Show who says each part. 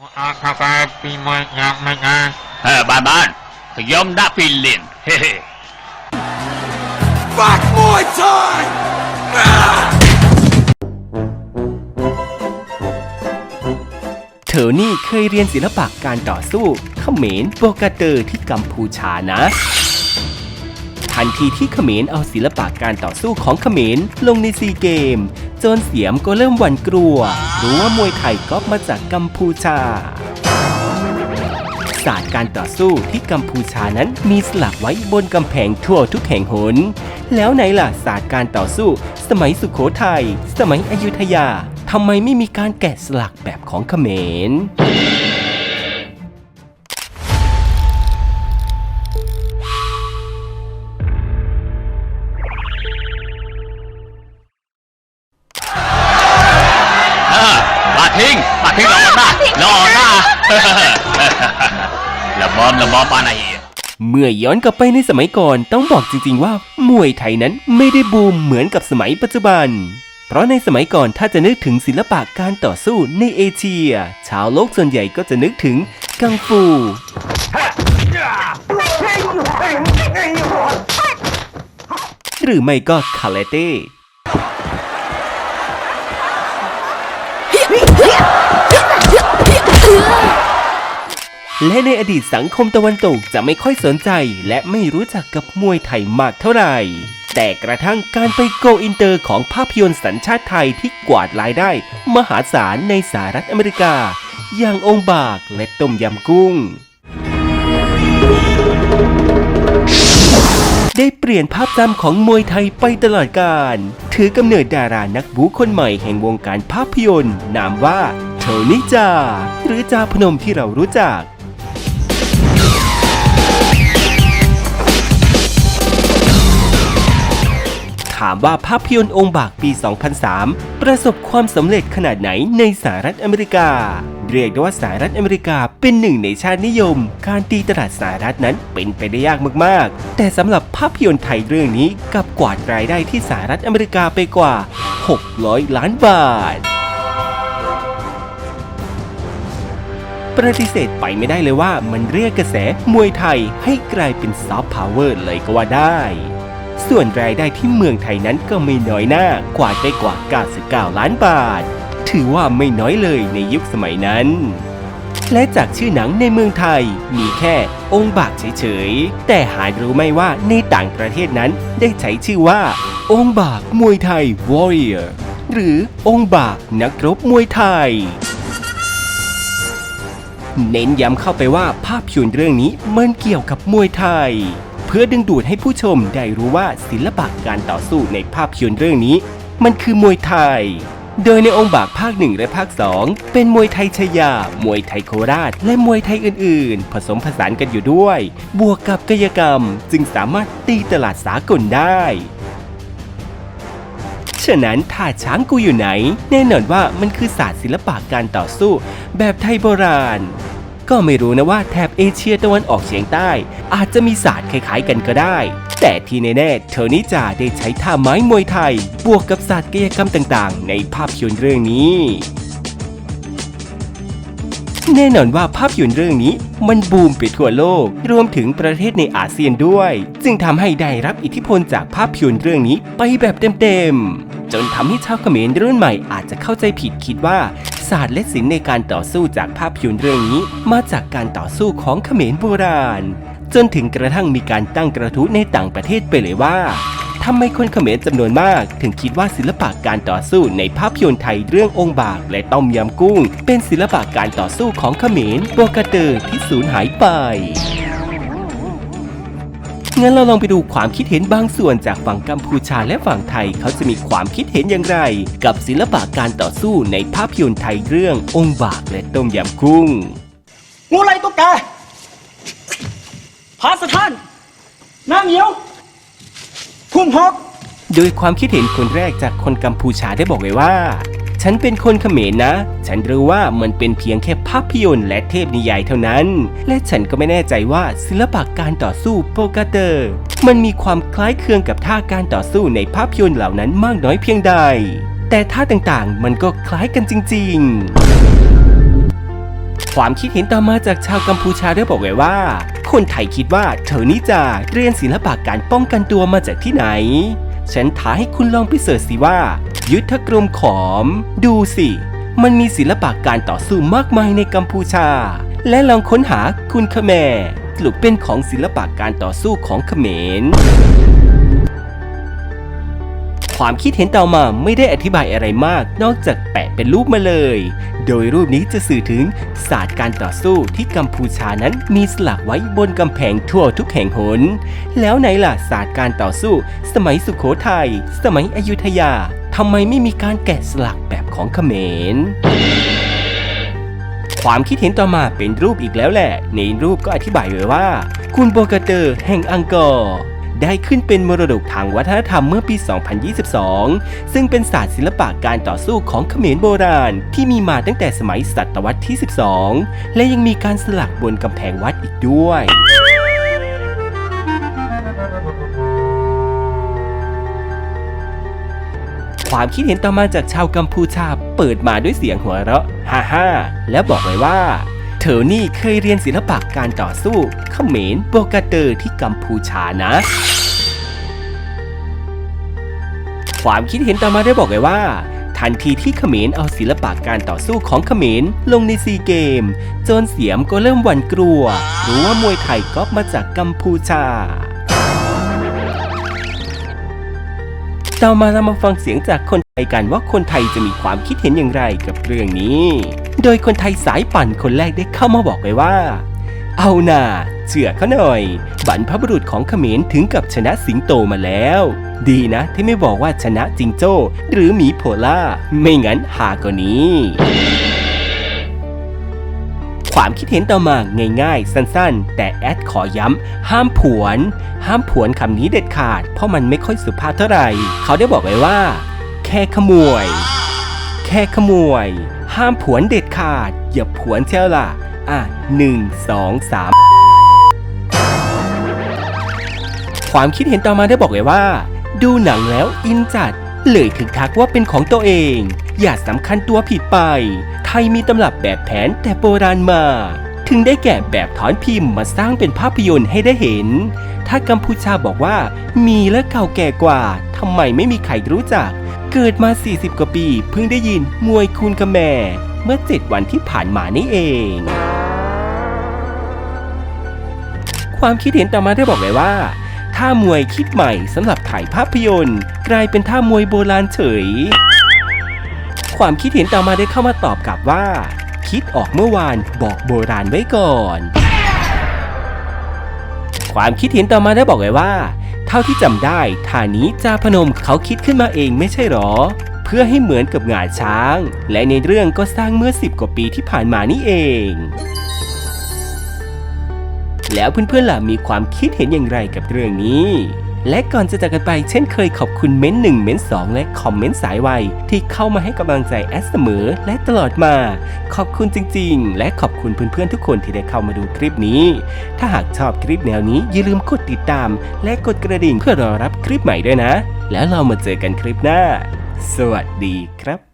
Speaker 1: อาคาเฟ่ปีใหม่งามไม่งาม
Speaker 2: เออบ้านบ้านขยอมดักพินลินเฮ้เฮ้
Speaker 3: Fuck Muay Thai!
Speaker 4: เธอนี่เคยเรียนศิลปะการต่อสู้เขมรโบกาเตอร์ที่กัมพูชานะ ทันทีที่เขมรเอาศิลปะการต่อสู้ของเขมรลงในซีเกม โจนเสียมก็เริ่มหวั่นกลัว รู้ว่ามวยไทยก๊อปมาจากกัมพูชา ศาสตร์การต่อสู้ที่กัมพูชานั้นมีสลักไว้บนกำแพงทั่วทุกแห่งหน แล้วไหนล่ะศาสตร์การต่อสู้ สมัยสุขโขทัย สมัยอยุธยาทำไมไม่มีการแกะสลักแบบของเขมร
Speaker 2: ละบอมละบอมปาไหน
Speaker 4: เมื่อย้อนกลับไปในสมัยก่อนต้องบอกจริง ๆ ว่ามวยไทยนั้นไม่ได้บูมเหมือนกับสมัยปัจจุบัน เพราะในสมัยก่อนถ้าจะนึกถึงศิลปะการต่อสู้ในเอเชีย ชาวโลกส่วนใหญ่ก็จะนึกถึงกังฟูหรือไม่ก็คาเลเต้ และในอดีตสังคมตะวันตกจะไม่ค่อยสนใจ และไม่รู้จักกับมวยไทยมากเท่าไหร่ แต่กระทั่งการไปโกอินเตอร์ของภาพยนตร์สัญชาติไทยที่กวาดรายได้ มหาศาลในสหรัฐอเมริกา อย่างองค์บากและต้มยำกุ้ง ได้เปลี่ยนภาพจำของมวยไทยไปตลอดกาลถือกำเนิดดารานักบูคนใหม่แห่งวงการภาพยนตร์ นามว่าโทนิจาหรือจาพนมที่เรารู้จักามว่าภาพยนตร์องค์บากปี 2003 ประสบความสำเร็จขนาดไหนในสหรัฐอเมริกา เรียกได้ว่าสหรัฐอเมริกาเป็นหนึ่งในชาตินิยม การตีตลาดสหรัฐนั้นเป็นไปได้ยากมากๆ แต่สำหรับภาพยนตร์ไทยเรื่องนี้กับกวาดรายได้ที่สหรัฐอเมริกาไปกว่า 600 ล้านบาทปฏิเสธไปไม่ได้เลยว่ามันเรียกกระแสมวยไทยให้กลายเป็นซอฟต์พาวเวอร์เลยก็ว่าได้ ส่วนรายได้ที่เมืองไทยนั้นก็ไม่น้อยหน้ากว่าไดไปกว่า 99 ล้านบาท ถือว่าไม่น้อยเลยในยุคสมัยนั้น และจากชื่อหนังในเมืองไทยมีแค่องค์บากเฉยๆ แต่หารู้ไหมว่าในต่างประเทศนั้นได้ใช้ชื่อว่า องค์บากมวยไทย Warrior หรือองค์บากนักรบมวยไทยเน้นย้ำเข้าไปว่าภาพยนตร์เรื่องนี้มันเกี่ยวกับมวยไทย เพื่อดึงดูดให้ผู้ชมได้รู้ว่าศิลปะการต่อสู้ในภาพยนตร์เรื่องนี้ มันคือมวยไทย โดยในองค์บากภาคหนึ่งและภาคสองเป็นมวยไทยชายา มวยไทยโคราช และมวยไทยอื่น ๆ ผสมผสานกันอยู่ด้วย บวกกับกายกรรม จึงสามารถตีตลาดสากลได้ฉะนั้นถ้าช้างกูอยู่ไหน แน่นอนว่ามันคือศาสตร์ศิลปะการต่อสู้ แบบไทยโบราณ ก็ไม่รู้นะว่าแถบเอเชียตะวันออกเฉียงใต้ อาจจะมีศาสตร์คล้ายๆกันก็ได้ แต่ที่แน่ๆเธอนิจาได้ใช้ท่าไม้มวยไทย บวกกับศาสตร์กายกรรมต่างๆ ในภาพยนตร์เรื่องนี้แน่นอนว่าภาพยนตร์เรื่องนี้มันบูมไปทั่วโลก รวมถึงประเทศในอาเซียนด้วย จึงทำให้ได้รับอิทธิพลจากภาพยนตร์เรื่องนี้ไปแบบเต็มๆ จนทำให้ชาวเขมรรุ่นใหม่อาจจะเข้าใจผิดคิดว่า ศาสตร์และศิลป์ในการต่อสู้จากภาพยนตร์เรื่องนี้ มาจากการต่อสู้ของเขมรโบราณ จนถึงกระทั่งมีการตั้งกระทู้ในต่างประเทศไปเลยว่าทำไมคนเขมรจำนวนมาก ถึงคิดว่าศิลปะการต่อสู้ในภาพยนตร์ไทยเรื่ององค์บากและต้มยำกุ้ง เป็นศิลปะการต่อสู้ของเขมรโบกาเตอร์ที่สูญหายไป งั้นเราลองไปดูความคิดเห็นบางส่วนจากฝั่งกัมพูชาและฝั่งไทยเขาจะมีความคิดเห็นอย่างไร กับศิลปะการต่อสู้ในภาพยนตร์ไทยเรื่ององค์บากและต้มยำกุ้ง
Speaker 5: งูไรตุ๊กแกพาสถานน้ำเหนียวพุ่มฮอก
Speaker 4: โดยความคิดเห็นคนแรกจากคนกัมพูชาได้บอกไว้ว่า ฉันเป็นคนเขมรนะ ฉันรู้ว่ามันเป็นเพียงแค่ภาพยนตร์และเทพนิยายเท่านั้น และฉันก็ไม่แน่ใจว่าศิลปะการต่อสู้โปกาเตอร์ มันมีความคล้ายคลึงกับท่าการต่อสู้ในภาพยนตร์เหล่านั้นมากน้อยเพียงใด แต่ท่าต่างๆ มันก็คล้ายกันจริง ๆความคิดเห็นต่อมาจากชาวกัมพูชาได้บอกไว้ว่า คนไทยคิดว่าเธอนี่จะเรียนศิลปะการป้องกันตัวมาจากที่ไหน ฉันท้าให้คุณลองไปเสิร์ชสิว่า ยุทธกรมขอม ดูสิ มันมีศิลปะการต่อสู้มากมายในกัมพูชา และลองค้นหาคุณขแมสรุปเป็นของศิลปะการต่อสู้ของเขมร ความคิดเห็นต่อมาไม่ได้อธิบายอะไรมาก นอกจากแปะเป็นรูปมาเลย โดยรูปนี้จะสื่อถึงศาสตร์การต่อสู้ที่กัมพูชานั้นมีสลักไว้บนกำแพงทั่วทุกแห่งหน แล้วไหนล่ะศาสตร์การต่อสู้ สมัยสุขโขทยัย สมัยอยุธยา ทำไมไม่มีการแกะสลักแบบของเขมร ความคิดเห็นต่อมาเป็นรูปอีกแล้วแหละ ในรูปก็อธิบายไว้ว่า คุณโบกาเตอร์แห่งอังกอร์ได้ขึ้นเป็นมรดกทางวัฒนธรรมเมื่อปี 2022 ซึ่งเป็นศาสตร์ศิลปะการต่อสู้ของเขมรโบราณ ที่มีมาตั้งแต่สมัยศตวรรษที่ 12 และยังมีการสลักบนกำแพงวัดอีกด้วย ความคิดเห็นต่อมาจากชาวกัมพูชาเปิดมาด้วยเสียงหัวเราะฮ่าฮ่าและบอกไว้ว่า เธอนี่เคยเรียนศิลปะการต่อสู้เขมรโบกาเตอร์ที่กัมพูชานะ ความคิดเห็นต่อมาได้บอกไว้ว่าทันทีที่เขมรเอาศิลปะการต่อสู้ของเขมรลงในซีเกม โจนเสียมก็เริ่มหวั่นกลัว รู้ว่ามวยไทยก๊อปมาจากกัมพูชา ต่อมาเรามาฟังเสียงจากคนไทยกันว่าคนไทยจะมีความคิดเห็นอย่างไรกับเรื่องนี้ โดยคนไทยสายปั่นคนแรกได้เข้ามาบอกไว้ว่า เอาน่าเชื่อเขาหน่อย บรรพบุรุษของเขมรถึงกับชนะสิงโตมาแล้ว ดีนะที่ไม่บอกว่าชนะจิงโจ้ หรือหมีโพล่า ไม่งั้นหากว่านี้ ความคิดเห็นต่อมาง่ายๆ สั้นๆ แต่แอดขอย้ำ ห้ามผวน ห้ามผวนคำนี้เด็ดขาด เพราะมันไม่ค่อยสุภาพเท่าไหร่ เขาได้บอกไว้ว่า แค่ขโมย แค่ขโมย ห้ามผวนเด็ดขาด อย่าผวนเชียวล่ะ อะหนึ่งสองสามความคิดเห็นต่อมาได้บอกไว้ว่า ดูหนังแล้วอินจัดเลยถึงทักว่าเป็นของตัวเอง อย่าสำคัญตัวผิดไป ไทยมีตำรับแบบแผนแต่โบราณมา ถึงได้แกะแบบถอนพิมพ์มาสร้างเป็นภาพยนตร์ให้ได้เห็น ถ้ากัมพูชาบอกว่ามีและเก่าแก่กว่าทำไมไม่มีใครรู้จัก เกิดมา 40 กว่าปี เพิ่งได้ยินมวยคูนกระแมเมื่อ 7 วันที่ผ่านมานี่เองความคิดเห็นต่อมาได้บอกไว้ว่าท่ามวยคิดใหม่สำหรับถ่ายภาพยนตร์ กลายเป็นท่ามวยโบราณเฉย ความคิดเห็นต่อมาได้เข้ามาตอบกลับว่า คิดออกเมื่อวานบอกโบราณไว้ก่อน ความคิดเห็นต่อมาได้บอกไว้ว่า เท่าที่จำได้ท่านี้จาพนมเขาคิดขึ้นมาเองไม่ใช่หรอ เพื่อให้เหมือนกับงาช้าง และในเรื่องก็สร้างเมื่อ 10 กว่าปีที่ผ่านมานี่เอง แล้วเพื่อนๆล่ะมีความคิดเห็นอย่างไรกับเรื่องนี้ และก่อนจะจากกันไปเช่นเคยขอบคุณเม้นหนึ่งเม้นสองและคอมเมนต์สายวัยที่เข้ามาให้กำลังใจแอดเสมอและตลอดมา ขอบคุณจริง ๆ และขอบคุณเพื่อนๆทุกคนที่ได้เข้ามาดูคลิปนี้ ถ้าหากชอบคลิปแนวนี้อย่าลืมกดติดตาม และกดกระดิ่งเพื่อรอรับคลิปใหม่ด้วยนะ แล้วเรามาเจอกันคลิปหน้า สวัสดีครับ